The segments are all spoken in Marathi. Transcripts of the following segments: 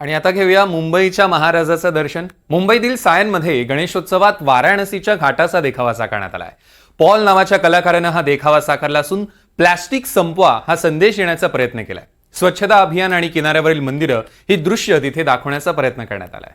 आणि आता घेऊया मुंबईच्या महाराजाचं दर्शन. मुंबईतील सायनमध्ये गणेशोत्सवात वाराणसीच्या घाटाचा देखावा साकारण्यात आलाय. पॉल नावाच्या कलाकारानं हा देखावा साकारला असून प्लॅस्टिक संपवा हा संदेश येण्याचा प्रयत्न केलाय. स्वच्छता अभियान आणि किनाऱ्यावरील मंदिरं ही दृश्य तिथे दाखवण्याचा प्रयत्न करण्यात आलाय.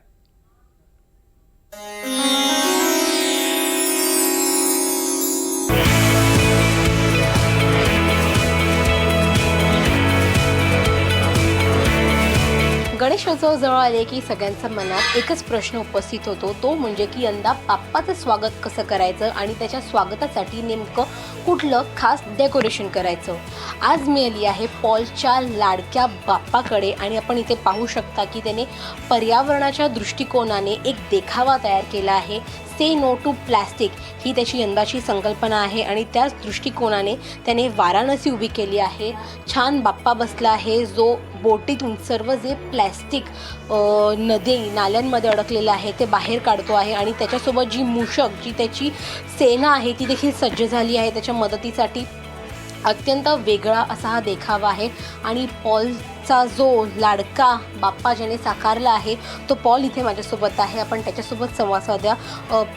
गणेशोत्सव जवळ आले की सगळ्यांच्या मनात एकच प्रश्न उपस्थित होतो. तो म्हणजे की यंदा बाप्पाचं स्वागत कसं करायचं आणि त्याच्या स्वागतासाठी नेमकं कुठलं खास डेकोरेशन करायचं? आज मी आली आहे पॉलच्या लाडक्या बाप्पाकडे आणि आपण इथे पाहू शकता की त्याने पर्यावरणाच्या दृष्टिकोनाने एक देखावा तयार केला आहे. से नो टू प्लॅस्टिक ही त्याची यंदाची संकल्पना आहे आणि त्याच दृष्टिकोनाने त्याने वाराणसी उभी केली आहे. छान बाप्पा बसला आहे. जो बोटीतून सर्व जे प्लॅस्टिक नदी नाल्यांमध्ये अडकलेलं आहे ते बाहेर काढतो आहे आणि त्याच्यासोबत जी मूषक जी त्याची सेना आहे ती देखील सज्ज झाली आहे. त्याच्या मदतीसाठी अत्यंत वेगळा असा हा देखावा आहे. आणि पॉलचा जो लाडका बाप्पा ज्याने साकारला आहे तो पॉल इथे माझ्यासोबत आहे. आपण त्याच्यासोबत संवाद साध्या.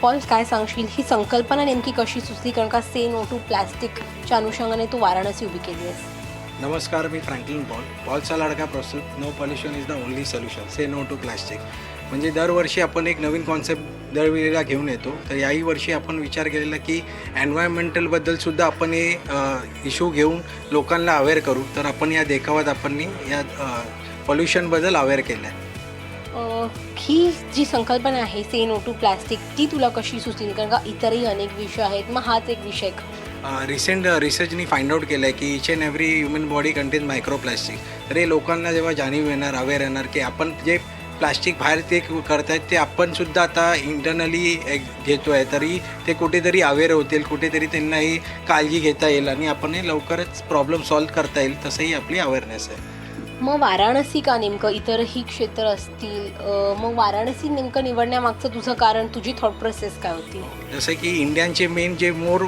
पॉल काय सांगशील? ही संकल्पना नेमकी कशी सुचली? कारण का से नो टू प्लॅस्टिकच्या अनुषंगाने तू वाराणसी उभी केली आहेस. नमस्कार मी फ्रँकलिन पॉल. पॉलचा लाडका प्रस्तुत no pollution is the only solution say no to plastic. म्हणजे दरवर्षी आपण एक नवीन कॉन्सेप्ट दरवेळेला घेऊन येतो. तर याही वर्षी आपण विचार केलेला की एन्व्हायरमेंटलबद्दलसुद्धा आपण हे इश्यू घेऊन लोकांना अवेअर करू. तर आपण या देखावात आपण या पॉल्युशनबद्दल अवेअर केलं आहे ही जी संकल्पना आहे से नो टू प्लॅस्टिक ती तुला कशी सुचली? कारण का इतरही अनेक विषय आहेत. मग हाच एक विषय. रिसेंट रिसर्चनी फाइंड आउट केलं आहे की each and every human body contain microplastic तर हे लोकांना जेव्हा जाणीव येणार अवेअर येणार की आपण जे प्लास्टिक बाहेर ते करतायत ते आपण सुद्धा आता इंटरनली घेतो आहे तरी ते कुठेतरी अवेअर होतील कुठेतरी त्यांना ही काळजी घेता येईल आणि आपण हे लवकरच प्रॉब्लेम सॉल्व्ह करता येईल तसंही आपली अवेअरनेस आहे. मग वाराणसी का नेमकं? इतरही क्षेत्र असतील मग वाराणसी नेमकं निवडण्यामागचं तुझं कारण तुझी थॉट प्रोसेस काय होती? जसं की इंडियनचे मेन जे मोर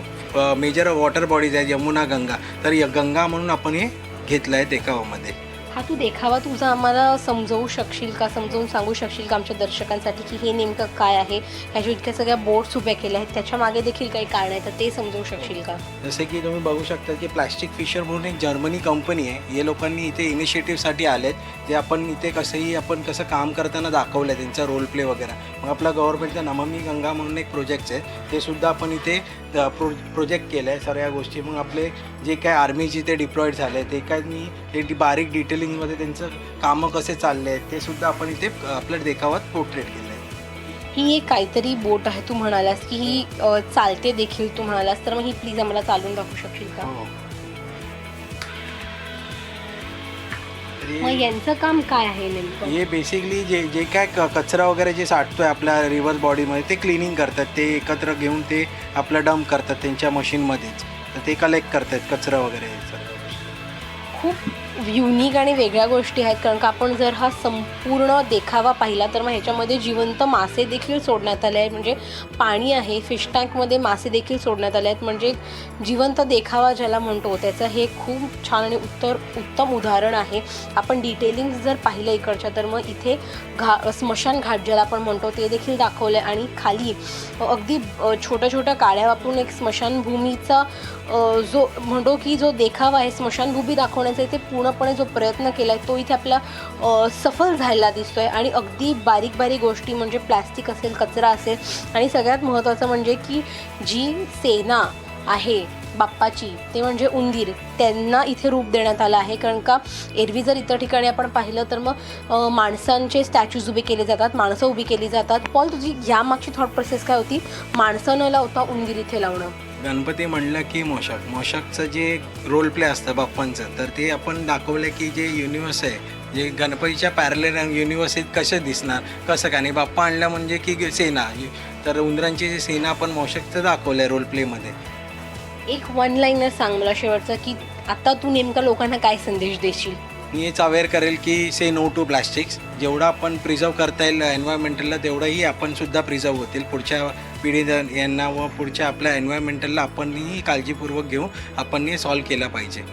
मेजर वॉटर बॉडीज आहेत यमुना गंगा. तर य- गंगा म्हणून आपण हे घेतलं आहे देखावामध्ये हा तू देखावा तुझा आम्हाला समजवू शकशील का? समजावून सांगू शकशील का आमच्या दर्शकांसाठी की हे नेमकं काय आहे? ह्याच्या इतक्या सगळ्या बोर्ड्स उभ्या केल्या आहेत. त्याच्यामागे देखील काही कारण आहे तर ते समजवू शकशील का? जसे की तुम्ही बघू शकता की प्लॅस्टिक फिशर म्हणून एक जर्मनी कंपनी आहे. हे लोकांनी इथे इनिशिएटिव्हसाठी आलेत. जे आपण इथे कसंही आपण कसं काम करताना दाखवलं आहे त्यांचा रोल प्ले वगैरे. मग आपला गव्हर्नमेंटचा नमामी गंगा म्हणून एक प्रोजेक्ट आहे. ते सुद्धा आपण इथे प्रो प्रोजेक्ट केलं आहे सगळ्या गोष्टी. मग आपले जे काय आर्मीचे ते डिप्लॉईड झाले ते काय मी हे डि- बारीक डिटेलिंगमध्ये त्यांचं कामं कसे चालले आहेत ते सुद्धा आपण इथे आपल्या देखावात पोर्ट्रेट केलं आहे ही एक काहीतरी बोट आहे तू म्हणालास की ही चालते देखील तू म्हणालास. तर मग ही प्लीज आम्हाला चालून दाखवू शकशील का? मग यांचं काम काय आहे नेमकं? हे बेसिकली जे जे काय क- कचरा वगैरे जे साठतोय आपल्या रिव्हर बॉडीमध्ये ते क्लिनिंग करतात. ते एकत्र घेऊन ते आपलं डंप करतात त्यांच्या मशीनमध्येच तर ते कलेक्ट करतात कचरा वगैरे. सगळं. खूप युनिक आणि वेगळ्या गोष्टी आहेत. कारण का आपण जर हा संपूर्ण देखावा पाहिला तर मग ह्याच्यामध्ये जिवंत मासे देखील सोडण्यात आले आहेत. म्हणजे पाणी आहे फिश टँकमध्ये मासे देखील सोडण्यात आले आहेत. म्हणजे जिवंत देखावा ज्याला म्हणतो त्याचं हे खूप छान आणि उत्तर उत्तम उदाहरण आहे. आपण डिटेलिंग जर पाहिलं इकडच्या तर मग इथे घा स्मशान घाट ज्याला आपण म्हणतो ते देखील दाखवलं आहे आणि खाली अगदी छोट्या छोट्या काळ्या वापरून एक स्मशानभूमीचा जो म्हणतो की जो देखावा आहे स्मशानभूमी दाखवण्याचा इथे पूर्णपणे जो प्रयत्न केला आहे तो इथे आपला सफल झालेला दिसतो आहे आणि अगदी बारीक बारीक गोष्टी म्हणजे प्लॅस्टिक असेल कचरा असेल. आणि सगळ्यात महत्त्वाचं म्हणजे की जी सेना आहे बाप्पाची ते म्हणजे उंदीर त्यांना इथे रूप देण्यात आलं आहे. कारण का एरवी जर इतर ठिकाणी आपण पाहिलं तर मग माणसांचे स्टॅच्यूज उभे केले जातात माणसं उभी केली जातात. पॉल तुझी यामागची थॉट प्रोसेस काय होती? माणसं न लावता उंदीर इथे लावणं. गणपती म्हणलं की मोषक मोषकचं जे रोल प्ले असतं बाप्पांचं तर ते आपण दाखवलं की जे युनिवर्स आहे जे गणपतीच्या पॅरलेल युनिवर्सिटीत कसं दिसणार कसं काय? आणि बाप्पा आणलं म्हणजे की सेना. तर उंदरांची जी सेना आपण मोषकचं दाखवलं आहे रोल प्लेमध्ये एक वन लाईनर सांग मला शेवटचं की आता तू नेमका लोकांना काय संदेश देशील? मी हेच अवेअर करेल की से नो टू प्लास्टिक्स जेवढं आपण प्रिझर्व करता येईल एन्व्हायरमेंटलला तेवढंही आपण सुद्धा प्रिझर्व होतील. पुढच्या पिढी यांना व पुढच्या आपल्या एन्व्हायरमेंटलला आपणही काळजीपूर्वक घेऊन आपण हे सॉल्व्ह केला पाहिजे.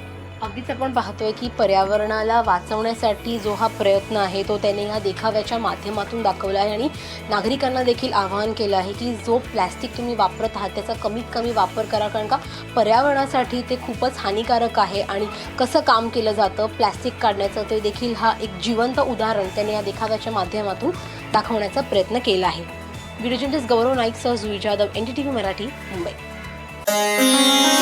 अगदीच आपण पाहतोय की पर्यावरणाला वाचवण्यासाठी जो हा प्रयत्न आहे तो त्याने ह्या देखाव्याच्या माध्यमातून दाखवला आहे आणि नागरिकांना देखील आवाहन केलं आहे की जो प्लॅस्टिक तुम्ही वापरत आहात त्याचा कमीत कमी वापर करा. कारण का पर्यावरणासाठी ते खूपच हानिकारक आहे आणि कसं काम केलं जातं प्लॅस्टिक काढण्याचं ते देखील हा एक जिवंत उदाहरण त्याने या देखाव्याच्या माध्यमातून दाखवण्याचा प्रयत्न केला आहे. Video journalist Gaurav नाईकसह Jui Jadhav N D T V Marathi Mumbai